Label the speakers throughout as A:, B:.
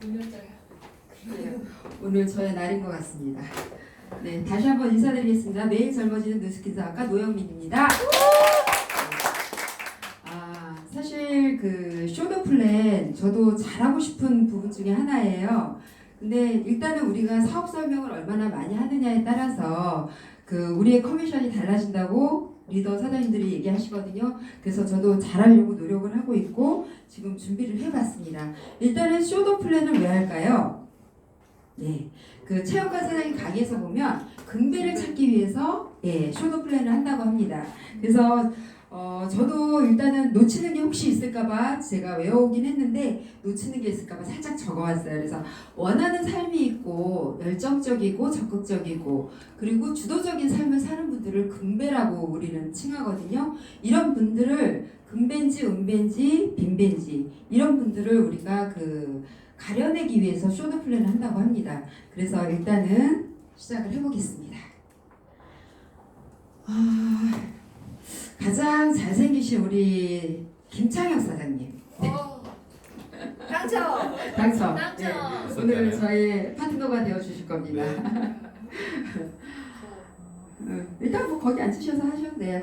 A: 네, 오늘 저의 날인 것 같습니다. 네, 다시 한번 인사드리겠습니다. 매일 젊어지는 뉴스킨 사학과 노영민입니다. 아, 사실 그 쇼더 플랜 저도 잘하고 싶은 부분 중에 하나예요. 근데 일단은 우리가 사업 설명을 얼마나 많이 하느냐에 따라서 그 우리의 커미션이 달라진다고 리더 사장님들이 얘기하시거든요. 그래서 저도 잘하려고 노력을 하고 있고 지금 준비를 해봤습니다. 일단은 쇼더 플랜을 왜 할까요? 네, 그 체육관 사장님 강의에서 보면 금배를 찾기 위해서 예 쇼더 플랜을 한다고 합니다. 그래서 어 저도 일단은 놓치는 게 혹시 있을까봐 제가 외워오긴 했는데 놓치는 게 있을까봐 살짝 적어왔어요. 그래서 원하는 삶이 있고 열정적이고 적극적이고 그리고 주도적인 삶을 사는 분들을 금배라고 우리는 칭하거든요. 이런 분들을 금배인지 은배인지 빈배인지 이런 분들을 우리가 그 가려내기 위해서 쇼더 플랜을 한다고 합니다. 그래서 일단은 시작을 해보겠습니다. 아, 가장 잘생기신 우리 김창혁 사장님
B: 어. 당첨.
A: 당첨.
B: 당첨.
A: 네, 오늘 저의 파트너가 되어 주실 겁니다. 어, 일단 뭐 거기 앉으셔서 하셔도 돼요.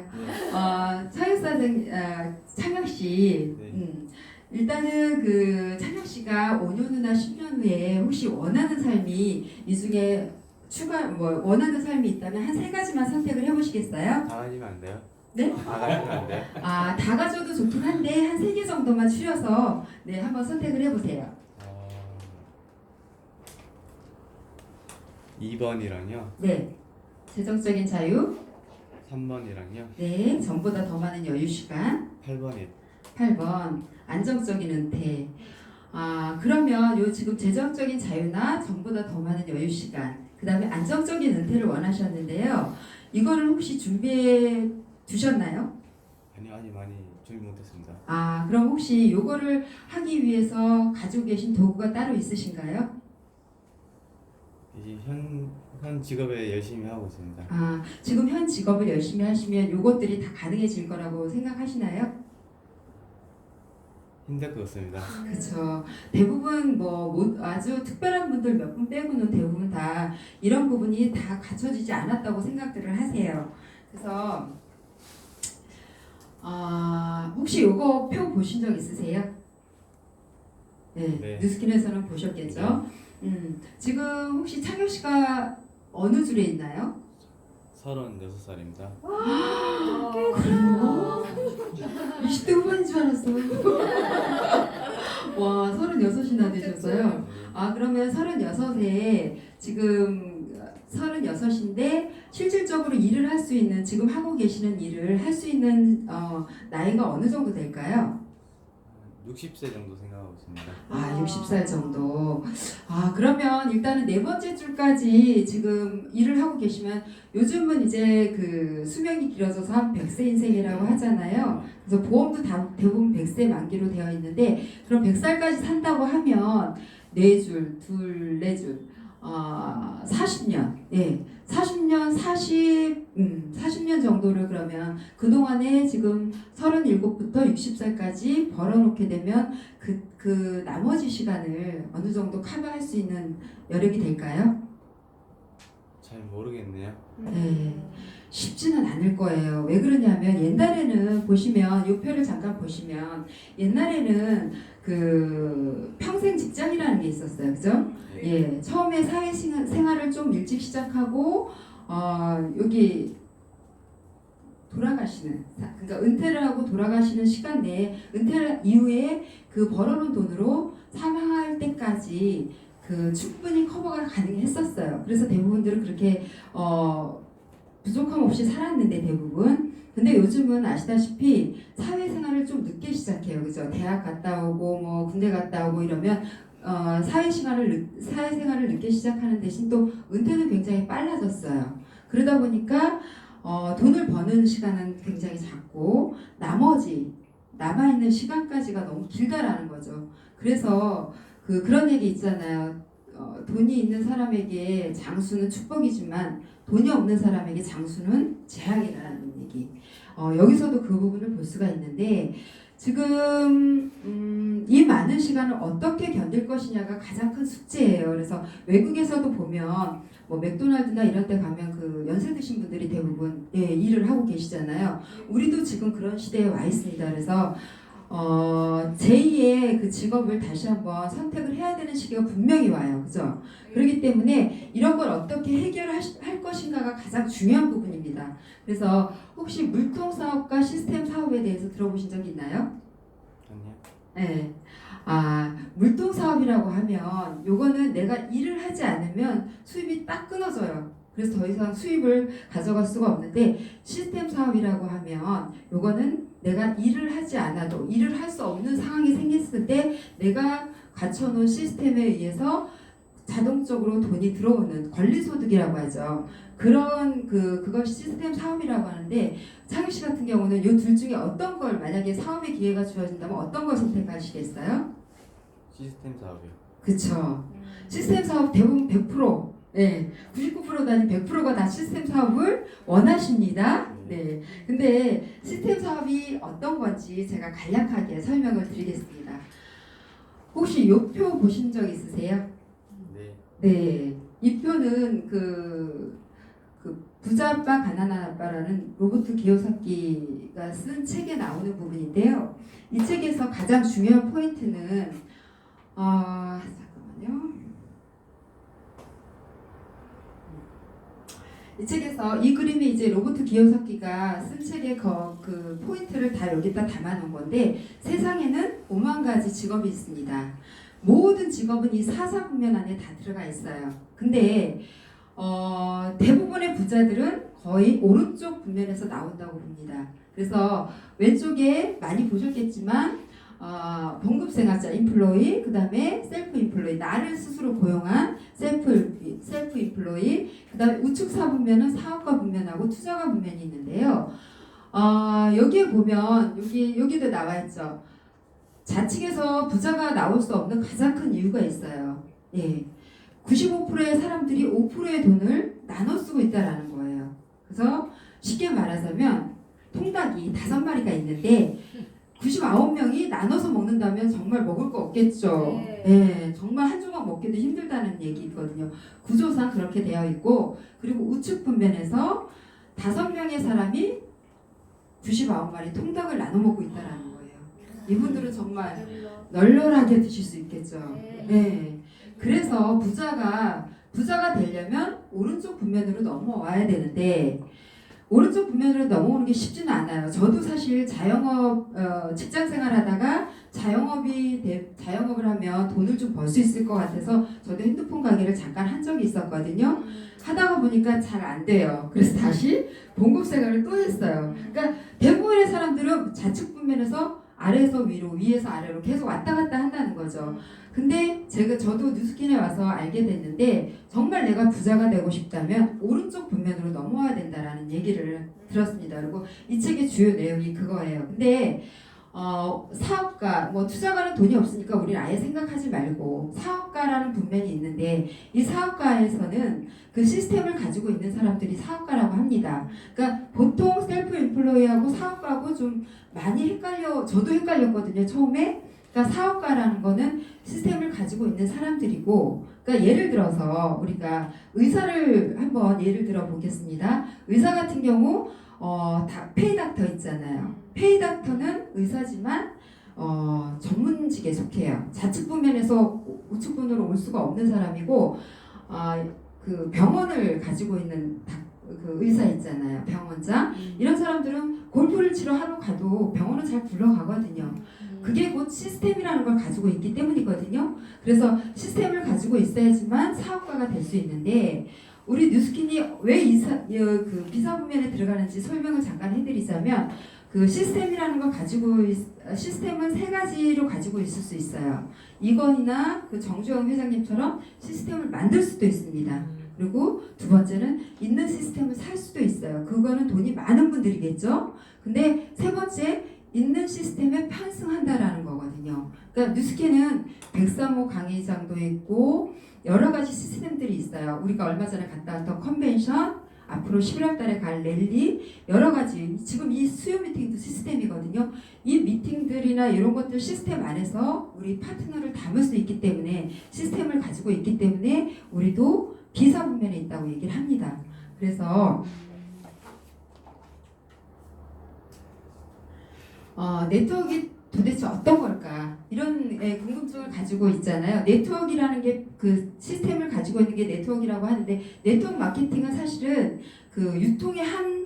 A: 어, 창혁 사장, 아, 창혁 씨,
C: 네.
A: 음, 일단은 그 창혁 씨가 5년 후나 10년 후에 혹시 원하는 삶이 이 중에 추가 뭐 원하는 삶이 있다면 한 세 가지만 선택을 해보시겠어요?
C: 다 가지면 안 돼요?
A: 네?
C: 다안 돼요?
A: 아, 다 가져도 좋긴 한데 한 세 개 정도만 추려서 네 한번 선택을 해 보세요.
C: 어... 2번이랑요,
A: 네, 재정적인 자유,
C: 3번이랑요,
A: 네, 전보다 더 많은 여유 시간.
C: 8번이
A: 8번 안정적인 은퇴. 아 그러면 요 지금 재정적인 자유나 전보다 더 많은 여유 시간. 그다음에 안정적인 은퇴를 원하셨는데요. 이거를 혹시 준비해 두셨나요?
C: 아니요 아니 많이 준비 못했습니다.
A: 아 그럼 혹시 요거를 하기 위해서 가지고 계신 도구가 따로 있으신가요?
C: 이제 현, 현 직업에 열심히 하고 있습니다.
A: 아 지금 현 직업을 열심히 하시면 요것들이 다 가능해질 거라고 생각하시나요?
C: 힘들 것 같습니다.
A: 그렇죠. 대부분 뭐 못- 아주 특별한 분들 몇 분 빼고는 대부분 다 이런 부분이 다 갖춰지지 않았다고 생각들을 하세요. 그래서 아 혹시 요거 표 보신 적 있으세요? 네,
C: 네.
A: 뉴스킨에서는 보셨겠죠. 음 지금 혹시 창혁 씨가 어느 줄에 있나요?
C: 36살입니다.
A: 그래요? 20대 후반인 줄 알았어요. 와, 36이나 되셨어요. 아, 그러면 36에 지금 36인데 실질적으로 일을 할 수 있는 지금 하고 계시는 일을 할 수 있는 어, 나이가 어느 정도 될까요?
C: 60세 정도 생각하고 있습니다.
A: 아, 60살 정도. 아, 그러면 일단은 네 번째 줄까지 지금 일을 하고 계시면 요즘은 이제 그 수명이 길어져서 한 100세 인생이라고 하잖아요. 그래서 보험도 다 대부분 100세 만기로 되어 있는데 그럼 100살까지 산다고 하면 네 줄, 둘, 네 줄. 아, 40년. 예. 40년, 40, 음, 40년 정도를 그러면 그동안에 지금 37부터 60살까지 벌어놓게 되면 그, 그 나머지 시간을 어느 정도 커버할 수 있는 여력이 될까요?
C: 잘 모르겠네요.
A: 네. 쉽지는 않을 거예요. 왜 그러냐면 옛날에는 보시면 이 표를 잠깐 보시면 옛날에는 그 평생 직장이라는 게 있었어요. 그죠? 예. 처음에 사회 생- 생활을 좀 일찍 시작하고 어, 여기 돌아가시는 사- 그러니까 은퇴를 하고 돌아가시는 시간 내에 은퇴 이후에 그 벌어놓은 돈으로 사망할 때까지 그 충분히 커버가 가능했었어요. 그래서 대부분들은 그렇게 어 부족함 없이 살았는데 대부분. 근데 요즘은 아시다시피 사회생활을 좀 늦게 시작해요, 그죠? 대학 갔다 오고 뭐 군대 갔다 오고 이러면 어, 사회 시간을 늦- 사회생활을 늦게 시작하는 대신 또 은퇴는 굉장히 빨라졌어요. 그러다 보니까 어, 돈을 버는 시간은 굉장히 작고 나머지 남아 있는 시간까지가 너무 길다라는 거죠. 그래서 그 그런 얘기 있잖아요. 어, 돈이 있는 사람에게 장수는 축복이지만 돈이 없는 사람에게 장수는 재앙이라는 얘기. 어, 여기서도 그 부분을 볼 수가 있는데 지금 음, 이 많은 시간을 어떻게 견딜 것이냐가 가장 큰 숙제예요. 그래서 외국에서도 보면 뭐 맥도날드나 이런 데 가면 그 연세 드신 분들이 대부분 예, 일을 하고 계시잖아요. 우리도 지금 그런 시대에 와 있습니다. 그래서 어, 제2의 그 직업을 다시 한번 선택을 해야 되는 시기가 분명히 와요. 그죠? 그렇기 때문에 이런 걸 어떻게 해결할 것인가가 가장 중요한 부분입니다. 그래서 혹시 물통 사업과 시스템 사업에 대해서 들어보신 적 있나요?
C: 아니요.
A: 네. 아, 물통 사업이라고 하면 요거는 내가 일을 하지 않으면 수입이 딱 끊어져요. 그래서 더 이상 수입을 가져갈 수가 없는데 시스템 사업이라고 하면 요거는 내가 일을 하지 않아도 일을 할 수 없는 상황이 생겼을 때 내가 갖춰놓은 시스템에 의해서 자동적으로 돈이 들어오는 권리소득이라고 하죠. 그런 그 그걸 시스템 사업이라고 하는데 창희 씨 같은 경우는 이둘 중에 어떤 걸 만약에 사업의 기회가 주어진다면 어떤 걸 선택하시겠어요?
C: 시스템 사업이요.
A: 그쵸. 시스템 사업 대부분 100%, 예, 99%도 아닌 100%가 다 시스템 사업을 원하십니다. 네. 근데 시스템 사업이 어떤 건지 제가 간략하게 설명을 드리겠습니다. 혹시 이표 보신 적 있으세요?
C: 네.
A: 네. 이 표는 그, 그 부자 아빠 가난한 아빠라는 로버트 기요사키가 쓴 책에 나오는 부분인데요. 이 책에서 가장 중요한 포인트는 아 잠깐만요. 이 책에서 이 그림이 이제 로버트 기요사키가 쓴 책의 그, 그 포인트를 다 여기다 담아놓은 건데 세상에는 5만 가지 직업이 있습니다. 모든 직업은 이 사사 분면 안에 다 들어가 있어요. 근데 어, 대부분의 부자들은 거의 오른쪽 분면에서 나온다고 봅니다. 그래서 왼쪽에 많이 보셨겠지만 어, 봉급생활자 인플로이, 그 다음에 셀프 인플로이, 나를 스스로 고용한 셀프 셀프 인플로이, 그 다음에 우측 사분면은 사업가 분면하고 투자가 분면이 있는데요. 어, 여기에 보면 여기 여기도 나와 있죠. 자칭해서 부자가 나올 수 없는 가장 큰 이유가 있어요. 예. 95%의 사람들이 5%의 돈을 나눠 쓰고 있다라는 거예요. 그래서 쉽게 말하자면 통닭이 다섯 마리가 있는데 99명이 나눠서 먹는다면 정말 먹을 거 없겠죠.
B: 네.
A: 예, 정말 한 조각 먹기도 힘들다는 얘기거든요. 구조상 그렇게 되어 있고 그리고 우측 분면에서 다섯 명의 사람이 99마리 통닭을 나눠 먹고 있다라는 거예요. 이분들은 정말 널널하게 드실 수 있겠죠.
B: 네.
A: 네. 그래서 부자가 부자가 되려면 오른쪽 분면으로 넘어와야 되는데 오른쪽 분면으로 넘어오는 게 쉽지는 않아요. 저도 사실 자영업 어, 직장 생활하다가 자영업이 돼- 자영업을 하면 돈을 좀 벌 수 있을 것 같아서 저도 핸드폰 가게를 잠깐 한 적이 있었거든요. 하다가 보니까 잘 안 돼요. 그래서 다시 봉급 생활을 또 했어요. 그러니까 대부분의 사람들은 좌측 분면에서 아래에서 위로, 위에서 아래로 계속 왔다 갔다 한다는 거죠. 근데 제가 저도 뉴스킨에 와서 알게 됐는데 정말 내가 부자가 되고 싶다면 오른쪽 분면으로 넘어와야 된다라는 얘기를 들었습니다. 그리고 이 책의 주요 내용이 그거예요. 근데 어, 사업가, 뭐 투자가는 돈이 없으니까 우리 아예 생각하지 말고 사업가라는 분면이 있는데 이 사업가에서는 그 시스템을 가지고 있는 사람들이 사업가라고 합니다. 그러니까 보통 셀프 인플로이하고 사업가하고 좀 많이 헷갈려, 저도 헷갈렸거든요, 처음에. 그러니까 사업가라는 거는 시스템을 가지고 있는 사람들이고, 그러니까 예를 들어서 우리가 의사를 한번 예를 들어 보겠습니다. 의사 같은 경우, 어, 다 페이닥터 있잖아요. 페이닥터는 의사지만, 어, 전문직에 속해요. 좌측 분면에서 우측 분으로 올 수가 없는 사람이고, 아, 그 병원을 가지고 있는 다- 그 의사 있잖아요. 병원장. 이런 사람들은 골프를 치러 하러 가도 병원은 잘 굴러가거든요. 그게 곧 시스템이라는 걸 가지고 있기 때문이거든요. 그래서 시스템을 가지고 있어야지만 사업가가 될 수 있는데 우리 뉴스킨이 왜 이사 어, 그 비사 분면에 들어가는지 설명을 잠깐 해드리자면 그 시스템이라는 걸 가지고 있- 어, 시스템은 세 가지로 가지고 있을 수 있어요. 이건이나 그 정주영 회장님처럼 시스템을 만들 수도 있습니다. 그리고 두 번째는 있는 시스템을 살 수도 있어요. 그거는 돈이 많은 분들이겠죠. 근데 세 번째 있는 시스템에 편승한다라는 거거든요. 그러니까 뉴스케는 백삼호 강의장도 있고 여러 가지 시스템들이 있어요. 우리가 얼마 전에 갔다 왔던 컨벤션 앞으로 11월 달에 갈 랠리 여러 가지 지금 이 수요 미팅도 시스템이거든요. 이 미팅들이나 이런 것들 시스템 안에서 우리 파트너를 담을 수 있기 때문에 시스템을 가지고 있기 때문에 우리도 비사 분면에 있다고 얘기를 합니다. 그래서 어, 네트워크가 도대체 어떤 걸까? 이런 예, 궁금증을 가지고 있잖아요. 네트워크라는 게 그 시스템을 가지고 있는 게 네트워크라고 하는데 네트워크 마케팅은 사실은 그 유통의 한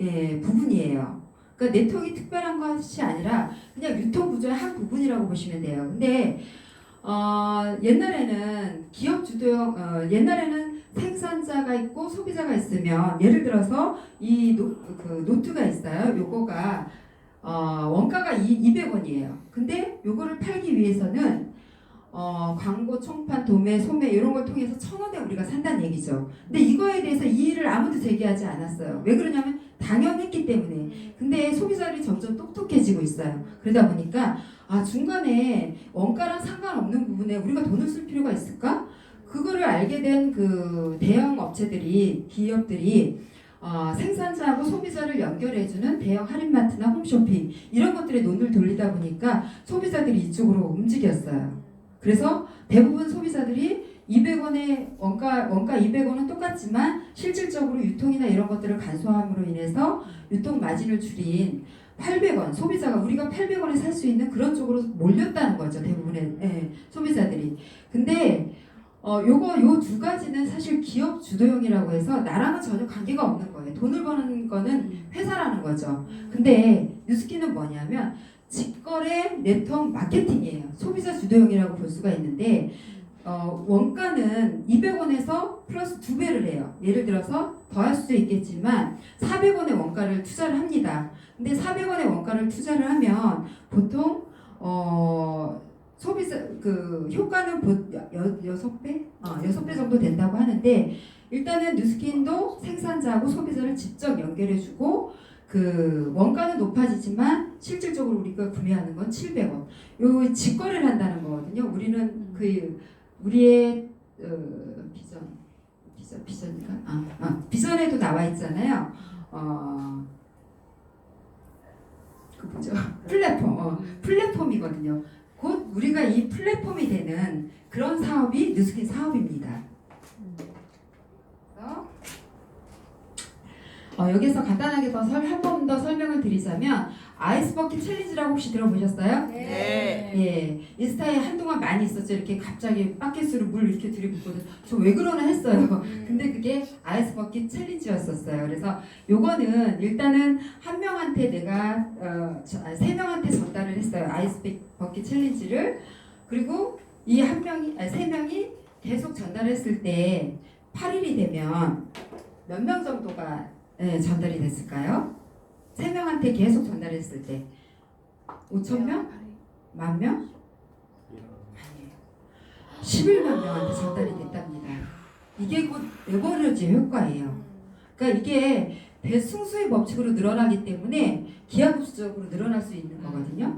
A: 예, 부분이에요. 그러니까 네트워크가 특별한 것이 아니라 그냥 유통 구조의 한 부분이라고 보시면 돼요. 근데 어, 옛날에는 기업 주도형 어, 옛날에는 생산자가 있고 소비자가 있으면 예를 들어서 이 노, 그 노트가 있어요. 요거가 어, 원가가 200원이에요. 근데 요거를 팔기 위해서는 어, 광고, 총판, 도매, 소매 이런 걸 통해서 천 원에 우리가 산다는 얘기죠. 근데 이거에 대해서 이의를 아무도 제기하지 않았어요. 왜 그러냐면 당연했기 때문에. 근데 소비자들이 점점 똑똑해지고 있어요. 그러다 보니까 아 중간에 원가랑 상관없는 부분에 우리가 돈을 쓸 필요가 있을까? 그거를 알게 된 그 대형 업체들이 기업들이 어, 생산자하고 소비자를 연결해주는 대형 할인마트나 홈쇼핑 이런 것들에 눈을 돌리다 보니까 소비자들이 이쪽으로 움직였어요. 그래서 대부분 소비자들이 200원의 원가 원가 200원은 똑같지만 실질적으로 유통이나 이런 것들을 간소함으로 인해서 유통 마진을 줄인 800원 소비자가 우리가 800원에 살 수 있는 그런 쪽으로 몰렸다는 거죠 대부분의 예, 소비자들이. 근데 어 요거 요 두 가지는 사실 기업 주도형이라고 해서 나랑은 전혀 관계가 없는 거예요. 돈을 버는 거는 회사라는 거죠. 근데 뉴스키는 뭐냐면 직거래 네트워크 마케팅이에요. 소비자 주도형이라고 볼 수가 있는데 어, 원가는 200원에서 플러스 두 배를 해요. 예를 들어서 더할 수도 있겠지만 400원의 원가를 투자를 합니다. 근데 400원의 원가를 투자를 하면 보통 어 소비자 그 효과는 보, 여, 여섯 배? 어, 여섯 배 정도 된다고 하는데 일단은 뉴스킨도 생산자하고 소비자를 직접 연결해주고 그 원가는 높아지지만 실질적으로 우리가 구매하는 건 700원. 요 직거래를 한다는 거거든요. 우리는 그 우리의 어, 비전 비전 비전인가? 아, 아 비전에도 나와 있잖아요. 어. 그 뭐죠? 플랫폼. 어, 플랫폼이거든요. 곧 우리가 이 플랫폼이 되는 그런 사업이 뉴스킨 사업입니다. 어, 여기서 간단하게 더한번 더 설명을 드리자면 아이스버킷 챌린지라고 혹시 들어보셨어요?
B: 네.
A: 예, 인스타에 한동안 많이 있었죠. 이렇게 갑자기 바켓으로 물 이렇게 들이붓거든. 저 왜 그러나 했어요. 근데 그게 아이스버킷 챌린지였었어요. 그래서 요거는 일단은 한 명한테 내가 어, 저- 아, 세 명한테 전달을 했어요. 아이스버킷 챌린지를 그리고 이 한 명이 아니, 세 명이 계속 전달했을 때 8일이 되면 몇 명 정도가 예, 전달이 됐을까요? 세 명한테 계속 전달했을 때 5천 명? 만 명? 아니에요. 11만 명한테 전달이 됐답니다. 이게 곧 레버리지 효과예요. 그러니까 이게 대승수의 법칙으로 늘어나기 때문에 기하급수적으로 늘어날 수 있는 거거든요.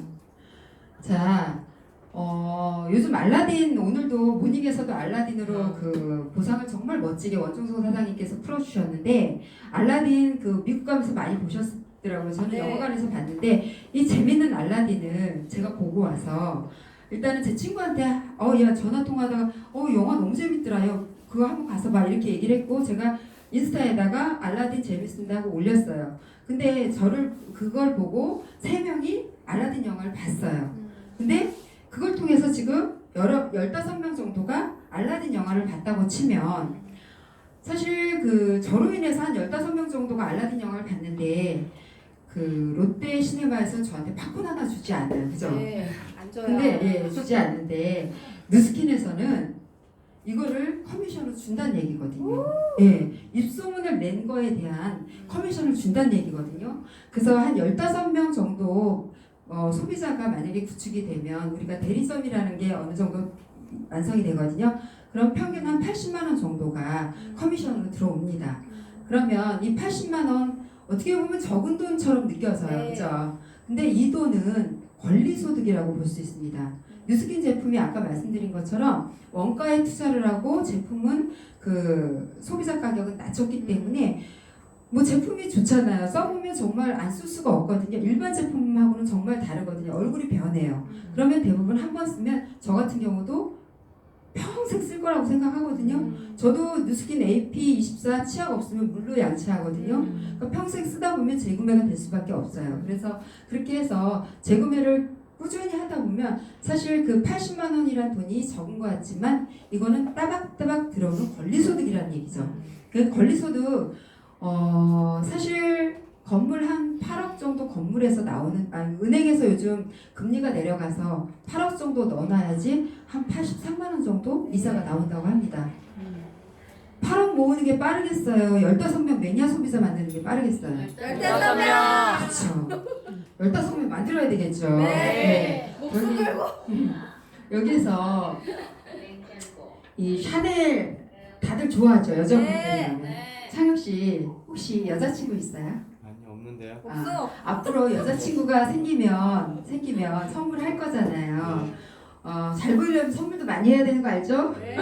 A: 자, 어, 요즘 알라딘 오늘도 모닝에서도 알라딘으로 그 보상을 정말 멋지게 원종소 사장님께서 풀어주셨는데 알라딘 그 미국 가면서 많이 보셨 더라고요. 저는
B: 네.
A: 영화관에서 봤는데 이 재밌는 알라딘을 제가 보고 와서 일단은 제 친구한테 어 야 전화 통화하다가 어 영화 너무 재밌더라요. 그거 한번 가서 봐 이렇게 얘기를 했고 제가 인스타에다가 알라딘 재밌습니다 하고 올렸어요. 근데 저를 그걸 보고 세 명이 알라딘 영화를 봤어요. 근데 그걸 통해서 지금 여러 15명 정도가 알라딘 영화를 봤다고 치면 사실 그 저로 인해서 한 15명 정도가 알라딘 영화를 봤는데 그 롯데 시네마에서 저한테 팝콘 하나 주지 않아요. 그죠?
B: 네. 안 줘요.
A: 근데 예, 주지 않는데 누스킨에서는 이거를 커미션으로 준다는 얘기거든요. 예, 입소문을 낸 거에 대한 커미션을 준다는 얘기거든요. 그래서 한 15명 정도 어, 소비자가 만약에 구축이 되면 우리가 대리점이라는 게 어느 정도 완성이 되거든요. 그럼 평균 한 80만 원 정도가 커미션으로 들어옵니다. 그러면 이 80만 원 어떻게 보면 적은 돈처럼 느껴져요.
B: 네.
A: 그죠? 근데 이 돈은 권리 소득이라고 볼 수 있습니다. 뉴스킨 제품이 아까 말씀드린 것처럼 원가에 투자를 하고 제품은 그 소비자 가격은 낮췄기 때문에 뭐 제품이 좋잖아요. 써보면 정말 안 쓸 수가 없거든요. 일반 제품하고는 정말 다르거든요. 얼굴이 변해요. 그러면 대부분 한 번 쓰면 저 같은 경우도 평생 쓸 거라고 생각하거든요. 저도 뉴스킨 AP24 치약 없으면 물로 양치하거든요. 그러니까 평생 쓰다 보면 재구매가 될 수밖에 없어요. 그래서 그렇게 해서 재구매를 꾸준히 하다 보면 사실 그 80만 원이란 돈이 적은 것 같지만 이거는 따박따박 들어오는 권리소득이라는 얘기죠. 그 권리소득 어 사실 건물 한 8억 정도 건물에서 나오는 아 은행에서 요즘 금리가 내려가서 8억 정도 넣어놔야지 한 83만 원 정도 이자가 나온다고 합니다. 8억 모으는 게 빠르겠어요. 15명 매니아 소비자 만드는 게 빠르겠어요.
B: 열다섯 명.
A: 그렇죠. 15명 만들어야 되겠죠.
B: 네. 목숨
A: 여기-
B: 걸고.
A: 여기서 이 샤넬 다들 좋아하죠. 여자분들이라면.
B: 네.
A: 창혁 씨 혹시 여자친구 있어요?
C: 없는데요.
B: 없어.
A: 앞으로 여자친구가 생기면 생기면 선물할 거잖아요. 어, 잘 보이려면 선물도 많이 해야 되는 거 알죠?
B: 네.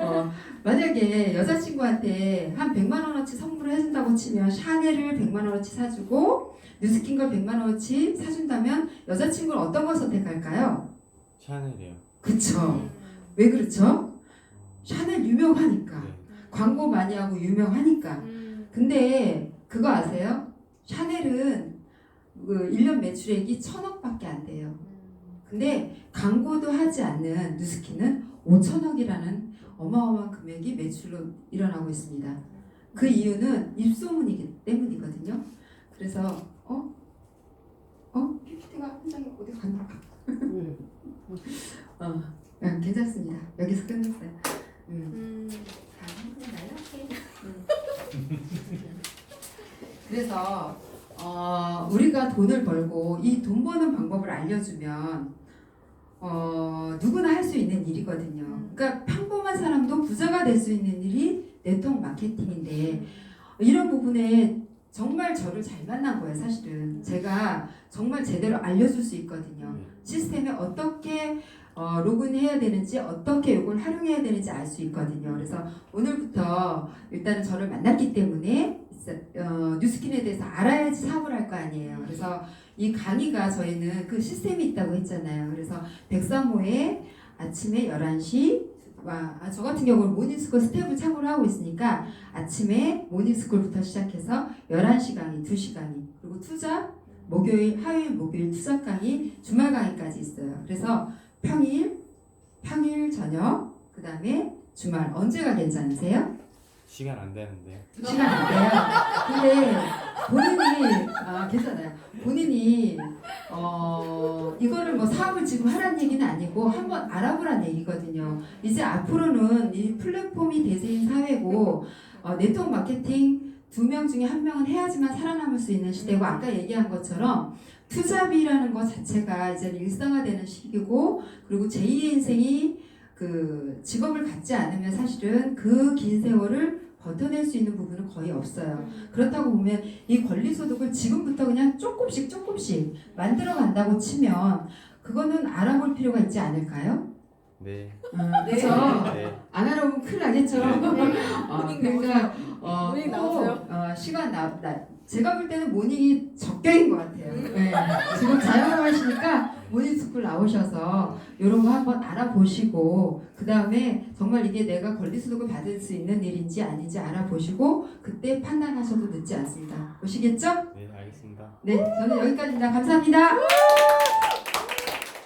A: 어, 만약에 여자친구한테 한 100만 원어치 선물을 해준다고 치면 샤넬을 100만 원어치 사주고 뉴스킨 걸 100만 원어치 사준다면 여자친구는 어떤 걸 선택할까요?
C: 샤넬이요.
A: 그쵸? 왜 그렇죠? 샤넬 유명하니까
C: 네.
A: 광고 많이 하고 유명하니까
B: 음.
A: 근데 그거 아세요? 샤넬은 그 1년 매출액이 천억밖에 안 돼요. 근데 광고도 하지 않는 뉴스킨은 5천억이라는 어마어마한 금액이 매출로 일어나고 있습니다. 그 이유는 입소문이기 때문이거든요. 그래서 어? 어? PPT가 한 장이 어디 갔나? 어, 네, 괜찮습니다. 여기서 끝냈어요. 음.
B: 음.
A: 그래서 어, 우리가 돈을 벌고 이 돈 버는 방법을 알려주면 어, 누구나 할 수 있는 일이거든요. 그러니까 평범한 사람도 부자가 될 수 있는 일이 네트워크 마케팅인데 이런 부분에 정말 저를 잘 만난 거예요, 사실은. 제가 정말 제대로 알려줄 수 있거든요.
C: 네.
A: 시스템에 어떻게 어, 로그인해야 되는지 어떻게 이걸 활용해야 되는지 알 수 있거든요. 그래서 오늘부터 일단은 저를 만났기 때문에 어, 뉴스킨에 대해서 알아야지 사업을 할 거 아니에요. 그래서 이 강의가 저희는 그 시스템이 있다고 했잖아요. 그래서 103호에 아침에 11시 와, 아, 저 같은 경우는 모닝스쿨 스텝을 참고를 하고 있으니까 아침에 모닝스쿨부터 시작해서 11시 강의, 2시 강의 그리고 투자 목요일, 화요일, 목요일 투자 강의, 주말 강의까지 있어요. 그래서 평일, 평일 저녁, 그 다음에 주말 언제가 괜찮으세요?
C: 시간 안 되는데요.
A: 시간 안 돼요. 근데 본인이 아 괜찮아요. 본인이 어 이거를 뭐 사업을 지금 하라는 얘기는 아니고 한번 알아보란 얘기거든요. 이제 앞으로는 이 플랫폼이 대세인 사회고 어, 네트워크 마케팅 두 명 중에 한 명은 해야지만 살아남을 수 있는 시대고 아까 얘기한 것처럼 투잡이라는 것 자체가 이제 일상화되는 시기고 그리고 제2의 인생이 그 직업을 갖지 않으면 사실은 그 긴 세월을 버텨낼 수 있는 부분은 거의 없어요. 그렇다고 보면 이 권리소득을 지금부터 그냥 조금씩 조금씩 만들어 간다고 치면 그거는 알아볼 필요가 있지 않을까요?
C: 네.
A: 음,
B: 네.
A: 그죠?
C: 네.
A: 안 알아보면 큰일 나겠죠? 어,
B: 모닝
A: 그러니까 어,
B: 모닝 나오세요?
A: 어, 시간 나, 나 제가 볼 때는 모닝이 적격인 것 같아요. 네. 지금 자영업하시니까 모닝 스쿨 나오셔서 이런 거 한번 알아보시고 그 다음에 정말 이게 내가 권리소득을 받을 수 있는 일인지 아닌지 알아보시고 그때 판단하셔도 늦지 않습니다. 보시겠죠?
C: 네, 알겠습니다.
A: 네, 저는 여기까지입니다. 감사합니다.